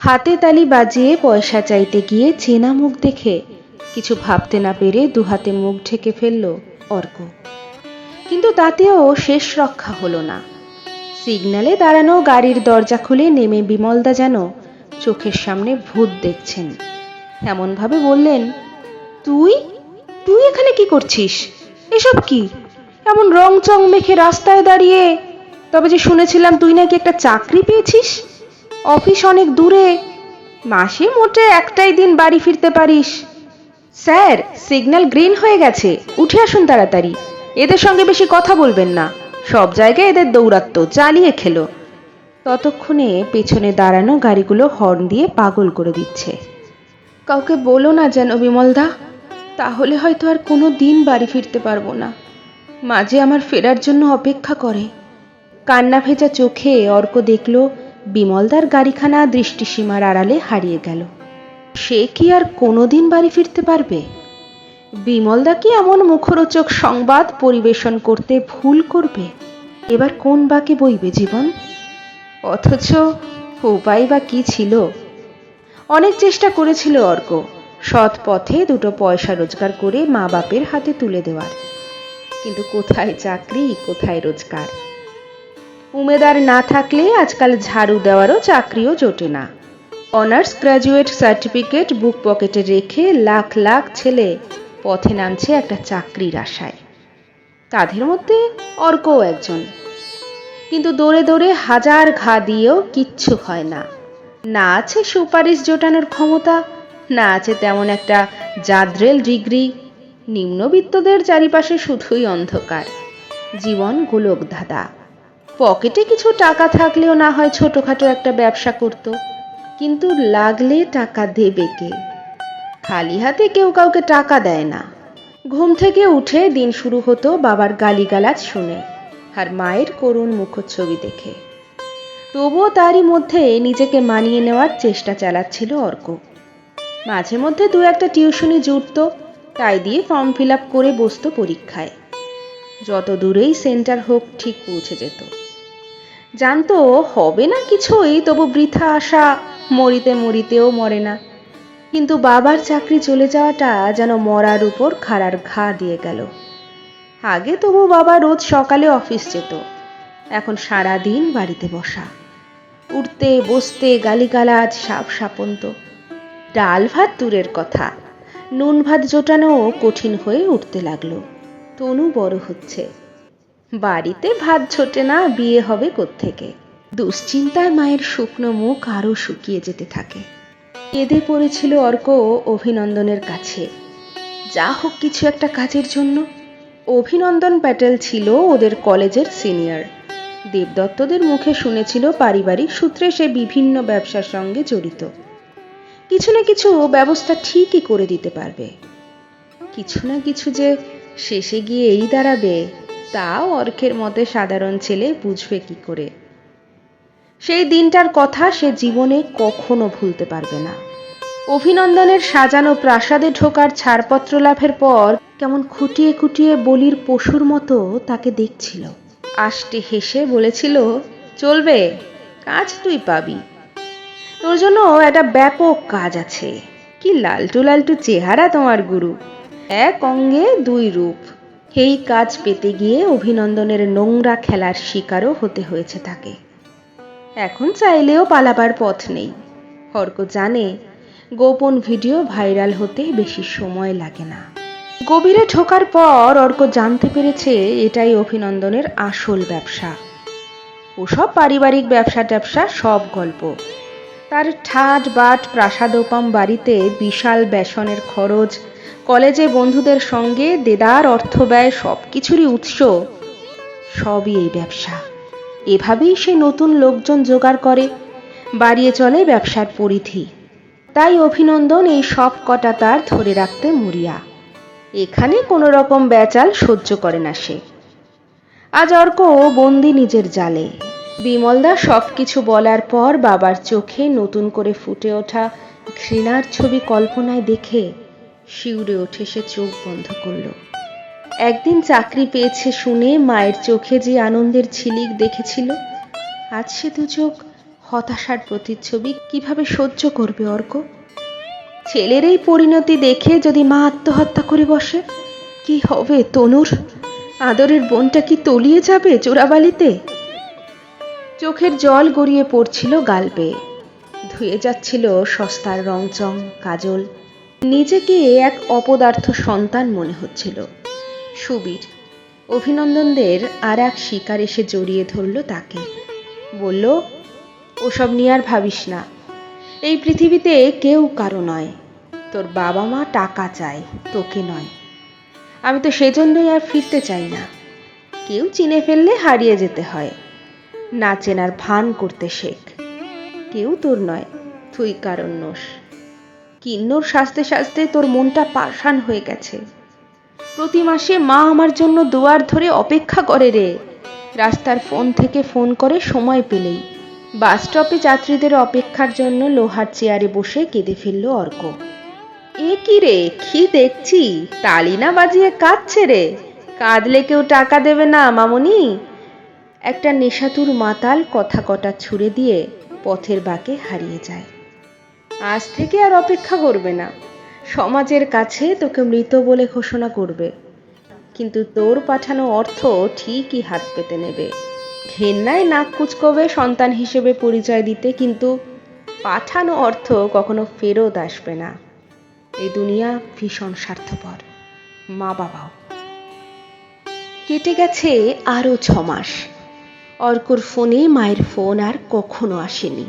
হাতে তালি বাজিয়ে পয়সা চাইতে গিয়ে চেনা মুখ দেখে কিছু ভাবতে না পেরে দুহাতে মুখ ঢেকে ফেলল অর্ক। কিন্তু তাতেও শেষ রক্ষা হলো না। সিগন্যালে দাঁড়ানো গাড়ির দরজা খুলে নেমে বিমলদা যেন চোখের সামনে ভূত দেখছেন। এমনভাবে বললেন, তুই? তুই এখানে কি করছিস? এসব কি? এমন রং চং মেখে রাস্তায় দাঁড়িয়ে? তবে যে শুনেছিলাম তুই নাকি একটা চাকরি পেয়েছিস? অফিস অনেক দূরে। মাসে মোটে একটাই দিন বাড়ি ফিরতে পারিস। স্যার, সিগন্যাল গ্রিন হয়ে গেছে। উঠে আসুন তাড়াতাড়ি। এদের সঙ্গে বেশি কথা বলবেন না। সব জায়গায় এদের দৌরাত্ম চালিয়ে খেলো। ততক্ষণে পেছনে দাঁড়ানো গাড়িগুলো হর্ন দিয়ে পাগল করে দিচ্ছে। কাউকে বলো না যেন, বিমলদা। তাহলে হয়তো আর কোনো দিন বাড়ি ফিরতে পারব না। মাঝে আমার ফেরার জন্য অপেক্ষা করে। কান্না ভেজা চোখে অর্ক দেখল বিমলদার গাড়িখানা দৃষ্টিসীমার আড়ালে হারিয়ে গেল। সে কি আর কোনোদিন বাড়ি ফিরতে পারবে? বিমলদা কি এমন মুখরোচক সংবাদ পরিবেশন করতে ভুল করবে? এবার কোন বাকে বইবে জীবন? অথচ উপায় বা কি ছিল? অনেক চেষ্টা করেছিল অর্ক, সৎ পথে দুটো পয়সা রোজগার করে মা বাপের হাতে তুলে দেওয়ার। কিন্তু কোথায় চাকরি, কোথায় রোজগার? উমেদার না থাকলে আজকাল ঝাড়ু দেওয়ারও চাকরিও জোটে না। অনার্স গ্র্যাজুয়েট সার্টিফিকেট বুক পকেটে রেখে লাখ লাখ ছেলে পথে নামছে একটা চাকরির আশায়। তাদের মধ্যে অর্কও একজন। কিন্তু দৌড়ে দৌড়ে হাজার ঘা দিয়েও কিচ্ছু হয় না। না আছে সুপারিশ জোটানোর ক্ষমতা, না আছে তেমন একটা জাদ্রেল ডিগ্রি। নিম্নবিত্তদের চারিপাশে শুধুই অন্ধকার। জীবন গোলক ধাঁধা পকেটে কিছু টাকা থাকলেও না হয় ছোটখাটো একটা ব্যবসা করত। কিন্তু লাগলে টাকা দেবে কে? খালি হাতে কেউ কাউকে টাকা দেয় না। ঘুম থেকে উঠে দিন শুরু হতো বাবার গালিগালাজ শুনে আর মায়ের করুণ মুখচ্ছবি দেখে। তবুও তারই মধ্যে নিজেকে মানিয়ে নেওয়ার চেষ্টা চালাচ্ছিল অর্ক। মাঝে মধ্যে দু একটা টিউশনি জুটত, তাই দিয়ে ফর্ম ফিল করে বসতো পরীক্ষায়। যত দূরেই সেন্টার হোক ঠিক পৌঁছে যেত। জানতো হবে না কিছুই, তবু বৃথা আশা মরিতে মরিতেও মরে না। কিন্তু বাবার চাকরি চলে যাওয়াটা যেন মরার উপর খাড়ার ঘা দিয়ে গেল। আগে তবু বাবা রোজ সকালে অফিস যেত, এখন সারা দিন বাড়িতে বসা। উঠতে, বসতে গালিগালাজ সাপ সাপন্ত। ডাল ভাত দূরের কথা, নুন ভাত জোটানোও কঠিন হয়ে উঠতে লাগল। তনু বড় হচ্ছে। বাড়িতে ভাত ছোটে না, বিয়ে হবে কোত্থেকে? দুশ্চিন্তায় মায়ের শুকনো মুখ আরও শুকিয়ে যেতে থাকে। কেঁদে পড়েছিল অর্ক অভিনন্দনের কাছে। যা হোক কিছু একটা কাজের জন্য। অভিনন্দন প্যাটেল ছিল ওদের কলেজের সিনিয়র। দেবদত্তদের মুখে শুনেছিল পারিবারিক সূত্রে সে বিভিন্ন ব্যবসার সঙ্গে জড়িত। কিছু না কিছু ব্যবস্থা ঠিকই করে দিতে পারবে। কিছু না কিছু যে শেষে গিয়ে এই দাঁড়াবে। তাও অর্কের মতে সাধারণ ছেলে বুঝবে কি করে। সেই দিনটার কথা সে জীবনে কখনো ভুলতে পারবে না। অভিনন্দনের সাজানো প্রাসাদে ঢোকার ছাড়পত্র লাভের পর কেমন খুঁটিয়ে খুঁটিয়ে বলির পশুর মতো তাকে দেখছিল। আষ্টে হেসে বলেছিল, চলবে, কাজ তুই পাবি। তোর জন্য একটা ব্যাপক কাজ আছে। কি লালটু লালটু চেহারা তোমার গুরু। এক অঙ্গে দুই রূপ। এই কাজ পেতে গিয়ে অভিনন্দনের নোংরা খেলার শিকারও হতে হয়েছে তাকে। এখন চাইলেও পালাবার পথ নেই। হর্ক জানে, গোপন ভিডিও ভাইরাল হতে বেশি সময় লাগে না। গভীরে ঢোকার পর অর্ক জানতে পেরেছে এটাই অভিনন্দনের আসল ব্যবসা। ওসব পারিবারিক ব্যবসা ট্যাবসা সব গল্প। তার ঠাট বাট প্রাসাদোপম বাড়িতে বিশাল বেসনের খরচ কলেজে বন্ধুদের সঙ্গে দেদার অর্থ ব্যয় সব কিছুরই উৎস। সবই এই ব্যবসা। এভাবেই সে নতুন লোকজন জোগাড় করে, বাড়িয়ে চলে ব্যবসার পরিধি। তাই অভিনন্দন এই সব কটা তার ধরে রাখতে মরিয়া এখানে কোনো রকম বেচাল সহ্য করে না সে। আজ অর্ক ও বন্দি নিজের জালে। বিমলদা সব কিছু বলার পর বাবার চোখে নতুন করে ফুটে ওঠা ঘৃণার ছবি কল্পনায় দেখে শিউরে ওঠে সে চোখ বন্ধ করল। একদিন চাকরি পেয়েছে শুনে মায়ের চোখে যে আনন্দের ঝিলিক দেখেছিল, আজ সে দু চোখ হতাশার প্রতিচ্ছবি কীভাবে সহ্য করবে অর্ক? ছেলের এই পরিণতি দেখে যদি মা আত্মহত্যা করে বসে, কি হবে তনুর? আদরের বোনটা কি তলিয়ে যাবে চোরাবালিতে? চোখের জল গড়িয়ে পড়ছিল গাল বেয়ে ধুয়ে যাচ্ছিল সস্তার রংচং, কাজল নিজেকে এক অপদার্থ সন্তান মনে হচ্ছিল। সুবীর, অভিনন্দনদের আর এক শিকার এসে জড়িয়ে ধরল তাকে। বলল, ওসব নিয়ে আর ভাবিস না। এই পৃথিবীতে কেউ কারও নয়। তোর বাবা মা টাকা চায়, তোকে নয়। আমি তো সেজন্যই আর ফিরতে চাই না। কেউ চিনে ফেললে হারিয়ে যেতে হয়। না চেনার ভান করতে শেখ। কেউ তোর নয়, তুই কারণ নোস কিন্নর সাজতে সাজতে তোর মনটা পাষাণ হয়ে গেছে। প্রতি মাসে মা আমার জন্য দুয়ার ধরে অপেক্ষা করে রে। রাস্তার ফোন থেকে ফোন করে সময় পেলেই। বাস স্টপে যাত্রীদের অপেক্ষার জন্য লোহার চেয়ারে বসে কেঁদে ফেলল অর্ক। এ কি রে? কি দেখছি? তালি না বাজিয়ে কাঁদছে রে। কাঁদলে কেউ টাকা দেবে না, মামনি। একটা নেশাতুর মাতাল কথা কটা ছুড়ে দিয়ে পথের বাঁকে হারিয়ে যায়। আজ থেকে আর অপেক্ষা করবে না। সমাজের কাছে তোকে মৃত বলে ঘোষণা করবে। কিন্তু তোর পাঠানো অর্থ ঠিকই হাত পেতে নেবে। ঘেন্নায় নাক কুচকবে সন্তান হিসেবে পরিচয় দিতে, কিন্তু পাঠানো অর্থ কখনো ফেরত আসবে না। এই দুনিয়া ভীষণ স্বার্থপর। মা বাবাও কেটে গেছে আরও ছ মাস অর্কর ফোনে মায়ের ফোন আর কখনো আসেনি।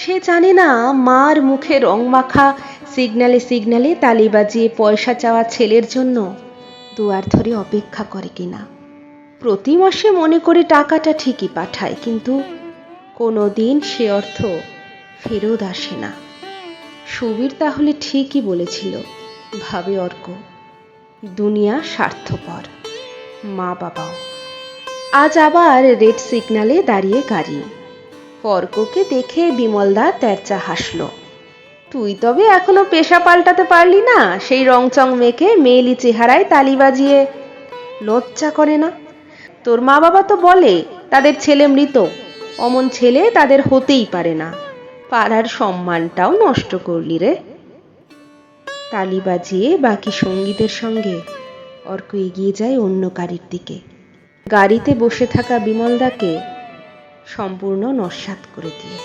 সে জানে না মার মুখে রং মাখা সিগনালে সিগনালে তালি বাজিয়ে পয়সা চাওয়া ছেলের জন্য। দুয়ার ধরে অপেক্ষা করে কিনা প্রতি মাসে মনে করে টাকাটা ঠিকই পাঠায়, কিন্তু কোনো দিন সে অর্থ ফেরত আসে না। সুবীর তাহলে ঠিকই বলেছিল, ভাবে অর্ক, দুনিয়া স্বার্থপর মা বাবাও আজ আবার রেড সিগনালে দাঁড়িয়ে গাড়ি। অর্ককে দেখে বিমলদা তেরচা হাসল। তুই তবে এখনও পেশা পাল্টাতে পারলি না? সেই রংচং মেখে মেয়েলি চেহারায় তালি বাজিয়ে লজ্জা করে না? তোর মা বাবা তো বলে, তাদের ছেলে মৃত। অমন ছেলে তাদের হতেই পারে না। পাড়ার সম্মানটাও নষ্ট করলি রে। তালি বাজিয়ে বাকি সঙ্গীদের সঙ্গে অর্ক এগিয়ে যায় অন্য গাড়ির দিকে। গাড়িতে বসে থাকা বিমলদাকে সম্পূর্ণ নস্বাত করে দিয়ে।